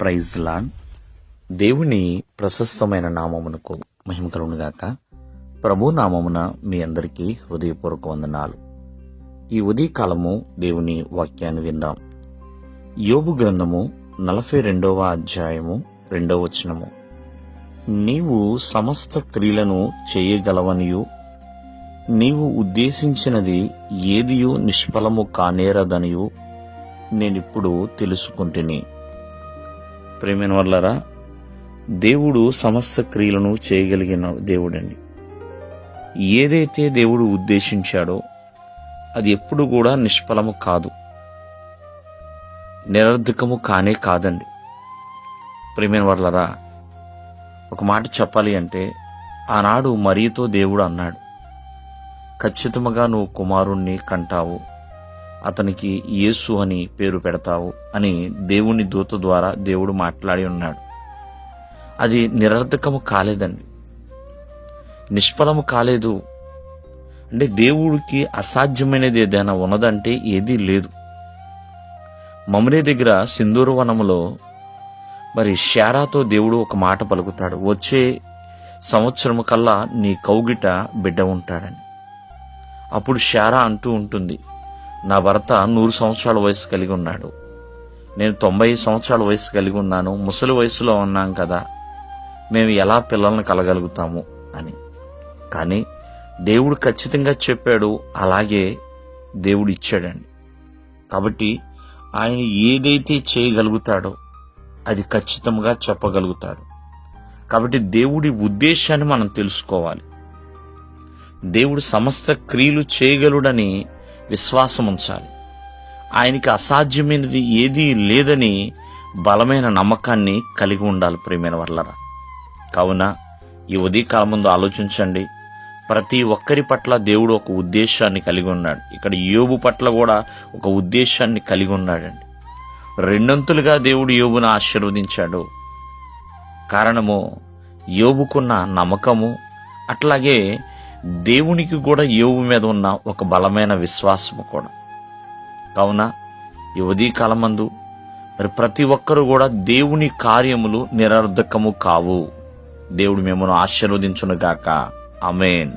Praise lawn దేవుని ప్రశస్తమైన నామమునకు మహిమ కలుగునుగాక ప్రభు నామమున మీ అందరికీ హృదయపూర్వక వందనాలు. ఈ ఉదయకాలము దేవుని వాక్యాన్ని విందాం. యోబు గ్రంథము నలభై రెండవ అధ్యాయము రెండవ వచనము. నీవు సమస్త క్రియలను చేయగలవనియు. నీవు ఉద్దేశించినది ఏదియో నిష్ఫలము కానేరదనియు. నేనిప్పుడు తెలుసుకుంటుని. ప్రేమైన వల్లరా దేవుడు సమస్త క్రియలను చేయగలిగిన దేవుడండి. ఏదైతే దేవుడు ఉద్దేశించాడో అది ఎప్పుడు కూడా నిష్ఫలము కాదు. నిరర్ధకము కానే కాదండి. ప్రేమైన వాళ్ళరా ఒక మాట చెప్పాలి అంటే ఆనాడు మరియతో దేవుడు అన్నాడు ఖచ్చితంగా నువ్వు కుమారుణ్ణి కంటావు. అతనికి యేసు అని పేరు పెడతావు అని దేవుని దూత ద్వారా దేవుడు మాట్లాడి ఉన్నాడు. అది నిరర్ధకము కాలేదండి. నిష్ఫలము కాలేదు. అంటే దేవుడికి అసాధ్యమైనది ఏదైనా ఉన్నదంటే ఏదీ లేదు. మమరే దగ్గర సింధూర వనములో మరి షారాతో దేవుడు ఒక మాట పలుకుతాడు. వచ్చే సంవత్సరము కల్లా నీ కౌగిట బిడ్డ ఉంటాడని. అప్పుడు షారా అంటూ ఉంటుంది. నా భర్త నూరు సంవత్సరాల వయసు కలిగి ఉన్నాడు. నేను తొంభై సంవత్సరాల వయసు కలిగి ఉన్నాను. ముసలి వయసులో ఉన్నాం కదా. మేము ఎలా పిల్లల్ని కలగలుగుతాము అని. కానీ దేవుడు ఖచ్చితంగా చెప్పాడు. అలాగే దేవుడు ఇచ్చాడండి. కాబట్టి ఆయన ఏదైతే చేయగలుగుతాడో అది ఖచ్చితంగా చెప్పగలుగుతాడు. కాబట్టి దేవుడి ఉద్దేశాన్ని మనం తెలుసుకోవాలి. దేవుడు సమస్త క్రియలు చేయగలుడని విశ్వాసం ఉంచాలి ఆయనకి అసాధ్యమైనది ఏదీ లేదని బలమైన నమ్మకాన్ని కలిగి ఉండాలి ప్రియమైన వర్లరా. కావున ఈ ఉదయకాలం ముందు ఆలోచించండి. ప్రతి ఒక్కరి పట్ల దేవుడు ఒక ఉద్దేశాన్ని కలిగి ఉన్నాడు. ఇక్కడ యోబు పట్ల కూడా ఒక ఉద్దేశాన్ని కలిగి ఉన్నాడండి. రెండంతులుగా దేవుడు యోబును ఆశీర్వదించాడు. కారణము యోబుకున్న నమ్మకము అట్లాగే దేవునికి కూడా యోబు మీద ఉన్న ఒక బలమైన విశ్వాసము కూడా. కావున ఈ ఉదయకాలమందు మరి ప్రతి ఒక్కరూ కూడా దేవుని కార్యములు నిరర్ధకము కావు. దేవుడు మిమ్మల్ని ఆశీర్వదించునుగాక. అమేన్